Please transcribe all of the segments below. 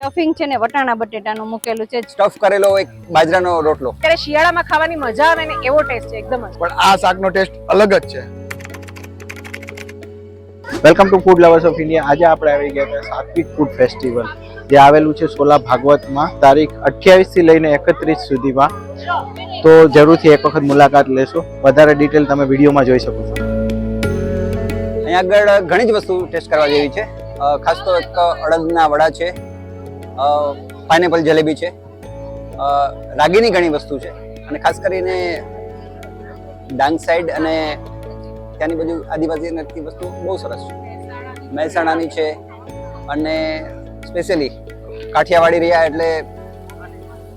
Stuffing છે ને વટાણા બટેટાનું મૂકેલું છે સ્ટફ કરેલો એક બાજરાનો રોટલો. ત્યારે શિયાળામાં ખાવાની મજા આવે ને એવો ટેસ્ટ છે એકદમ જ. પણ આ શાકનો ટેસ્ટ અલગ જ છે. Welcome to food lovers of India આજે આપણે આવી ગયા છે સાત્વિક ફૂડ ફેસ્ટિવલ જે આવેલું છે સોલા ભાગવતમાં તારીખ અઠ્યાવીસથી લઈને એકત્રીસ સુધીમાં. તો જરૂરથી એક વખત મુલાકાત લેશો. વધારે ડિટેલ તમે વિડીયોમાં જોઈ શકો છો. અહીંયા આગળ ઘણી જ વસ્તુ ટેસ્ટ કરવા જેવી છે. ખાસ તો એક અડદના વડા છે પાઇનેપલ જલેબી છે. રાગીની ઘણી વસ્તુ છે. અને ખાસ કરીને ડાંગ સાઈડ અને ત્યાંની બધું આદિવાસી નથી વસ્તુ બહુ સરસ છે. મહેસાણાની છે અને સ્પેશિયલી કાઠિયાવાડી રહ્યા એટલે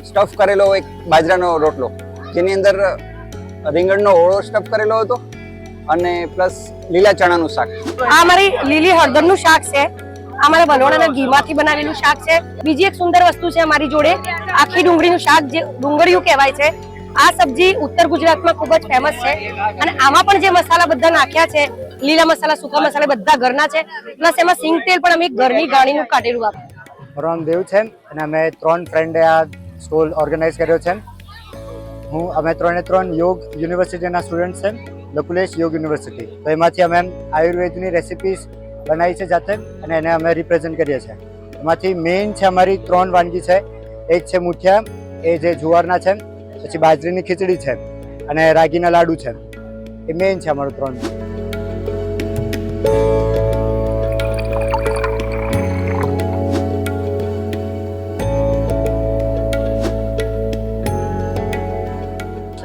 સ્ટફ કરેલો એક બાજરાનો રોટલો. જેની અંદર રીંગણનો ઓળો સ્ટફ કરેલો હતો અને પ્લસ લીલા ચણાનું શાક. આ અમારી લીલી હળદરનું શાક છે. અમારે વલોણાના ઘીમાંથી બનાવેલું શાક છે. બીજી એક સુંદર વસ્તુ છે અમારી જોડે. આખી ડુંગળીનું શાક જે ડુંગળીયું કહેવાય છે. આ સબ્જી ઉત્તર ગુજરાતમાં ખૂબ જ ફેમસ છે. અને આમાં પણ જે મસાલા બધા નાખ્યા છે, લીલા મસાલા, સૂકા મસાલા બધા ઘરના છે. પ્લસ એમાં સિંગ તેલ પણ અમે ઘરની ગાણીનું કાઢેલું વાપરીએ મારું દેવ છે અને અમે ત્રણ ફ્રેન્ડે આ સ્કૂલ ઓર્ગેનાઇઝ કર્યો છે. હું, અમે ત્રણે ત્રણ યોગ યુનિવર્સિટીના સ્ટુડન્ટ છે લકુલેશ યોગ યુનિવર્સિટી તો એમાંથી અમે આયુર્વેદની રેસિપીસ બનાવી છે જાતે અને એને અમે રિપ્રેઝેન્ટ કરીએ છીએ. એમાંથી મેઇન છે અમારી ત્રણ વાનગી છે. એક છે મુઠિયા, એ જે જુવારના છે, પછી બાજરીની ખીચડી છે અને રાગીના લાડુ છે. એ મેઇન છે અમારું ત્રણ.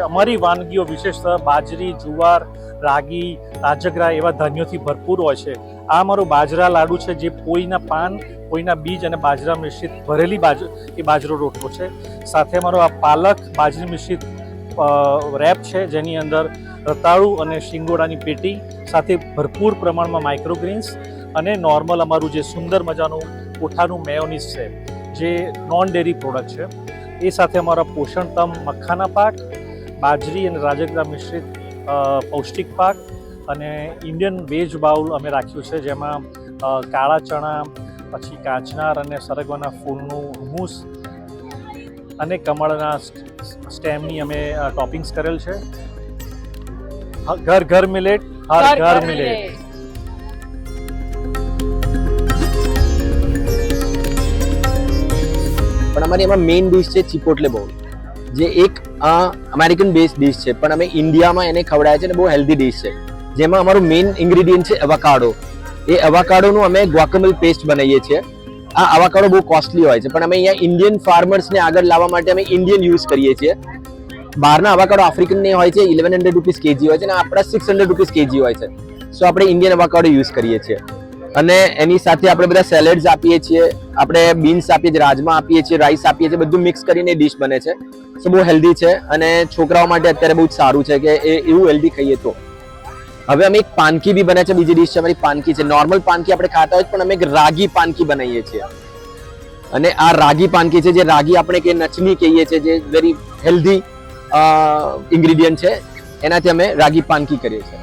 અમારી વાનગીઓ વિશેષતઃ બાજરી, જુવાર, રાગી, રાજગરા એવા ધાન્યોથી ભરપૂર હોય છે. આ મારો બાજરા લાડુ છે જે પોઈના પાન, પોઈના બીજ અને બાજરા મિશ્રિત ભરેલી બાજ, એ બાજરો રોટલો છે. સાથે મારો આ પાલક બાજરી મિશ્રિત રેપ છે જેની અંદર રતાળુ અને શિંગોડાની પેટી, સાથે ભરપૂર પ્રમાણમાં માઇક્રોગ્રીન્સ અને નોર્મલ અમારું જે સુંદર મજાનું કોઠાનું મેયોનીઝ છે, જે નોન ડેરી પ્રોડક્ટ છે. એ સાથે અમારા પોષણતમ મખાના પાક, બાજરી અને રાજગરા મિશ્રિત પૌષ્ટિક પાક અને ઇન્ડિયન વેજ બાઉલ અમે રાખ્યું છે જેમાં કાળા ચણા પછી કાચનાર અને સરગવાના ફૂલનું હુમુસ અને કમળના સ્ટ- સ્ટેમની અમે ટોપિંગ્સ કરેલ છે. હ- ઘર ઘર મિલેટ હર ઘર મિલેટ પણ અમારી એમાં મેઇન ડિશ છે ચિપોટલે બોલ જે એક અમેરિકન બેઝ ડિશ છે પણ અમે ઇન્ડિયામાં એને ખવડાય છે અને બહુ હેલ્ધી ડિશ છે. જેમાં અમારું મેઇન ઇન્ગ્રેડિયન્ટ છે અવાકાડો એ અવાકાડોનું અમે ગ્વાકમલ પેસ્ટ બનાવીએ છીએ. આ અવાકાડો બહુ કોસ્ટલી હોય છે, પણ અમે અહીંયા ઇન્ડિયન ફાર્મર્સને આગળ લાવવા માટે અમે ઇન્ડિયન યુઝ કરીએ છીએ. બહારના અવાકાડો આફ્રિકન ને હોય છે ઇલેવન હંડ્રેડ રૂપીસ કેજી હોય છે, અને આપણા સિક્સ હંડ્રેડ રૂપીસ કેજી હોય છે. સો આપણે ઇન્ડિયન અવાકાડો યુઝ કરીએ છીએ. અને એની સાથે આપણે બધા સેલેડ્સ આપીએ છીએ, આપણે બીન્સ આપીએ છીએ, રાજમા આપીએ છીએ રાઈસ આપીએ છીએ, બધું મિક્સ કરીને ડિશ બને છે. સો બહુ હેલ્ધી છે, અને છોકરાઓ માટે અત્યારે બહુ જ સારું છે કે એ એવું હેલ્ધી ખાઈએ તો. હવે અમે એક પાનકી બી બને છે બીજી ડિશ છે અમારી પાનકી છે. નોર્મલ પાનકી આપણે ખાતા હોય પણ અમે એક રાગી પાનકી બનાવીએ છીએ. અને આ રાગી પાનકી છે, જે રાગી આપણે કે નચની કહીએ છીએ, જે વેરી હેલ્ધી ઇન્ગ્રીડિયન્ટ છે, એનાથી અમે રાગી પાનકી કરીએ છીએ.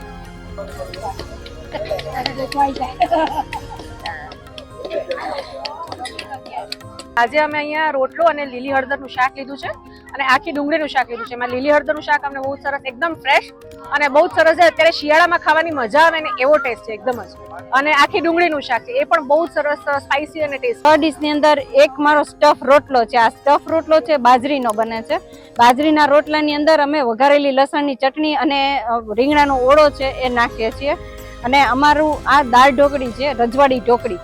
આજે અમે અહીંયા રોટલો અને લીલી હળદરનું શાક લીધું છે અને આખી ડુંગળીનું શાક લીધું છે. એમાં લીલી હળદરનું શાક અમને બહુ સરસ, એકદમ ફ્રેશ અને બહુ જ સરસ છે. અત્યારે શિયાળામાં ખાવાની મજા આવે ને એવો ટેસ્ટ છે, એકદમ જ. અને આખી ડુંગળીનું શાક છે. એ પણ બહુ સરસ સ્પાઇસી અને ટેસ્ટ ડિશની અંદર એક મારો સ્ટફ રોટલો છે. આ સ્ટફ રોટલો છે, બાજરીનો બને છે. બાજરીના રોટલાની અંદર અમે વઘારેલી લસણની ચટણી અને રીંગણાનો ઓળો છે એ નાખીએ છીએ. અને અમારું આ દાળ ઢોકળી છે, રજવાડી ઢોકળી.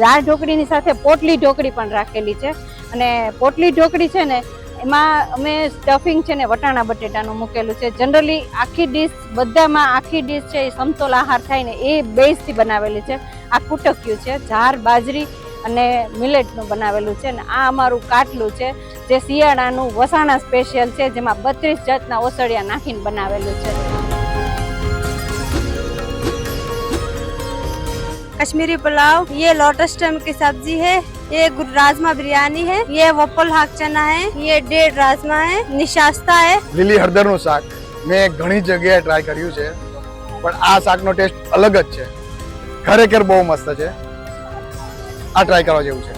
દાળ ઢોકળીની સાથે પોટલી ઢોકળી પણ રાખેલી છે. અને પોટલી ઢોકળી છે ને એમાં અમે સ્ટફિંગ છે ને વટાણા બટેટાનું મૂકેલું છે જનરલી આખી ડીશ બધામાં આખી ડીશ છે એ સમતોલ આહાર થાય ને એ બેઝથી બનાવેલી છે આ કુટક્યું છે જાર બાજરી અને મિલેટનું બનાવેલું છે ને આ અમારું કાટલું છે જે શિયાળાનું વસાણા સ્પેશિયલ છે જેમાં બત્રીસ જાતના ઓસળિયા નાખીને બનાવેલું છે कश्मीरी पुलाव ये लोटस स्टेम की सब्जी है ये गुर- राजमा बिरयानी है ये वप्पल हाक चना है ये डेढ़ राजमा है निशास्ता है લીલી હળદરનું શાક મેં ઘણી જગ્યાએ ટ્રાય કર્યું છે પણ આ શાકનો ટેસ્ટ અલગ જ છે ખરેખર બહુ મસ્ત છે આ ટ્રાય કરવા જેવું છે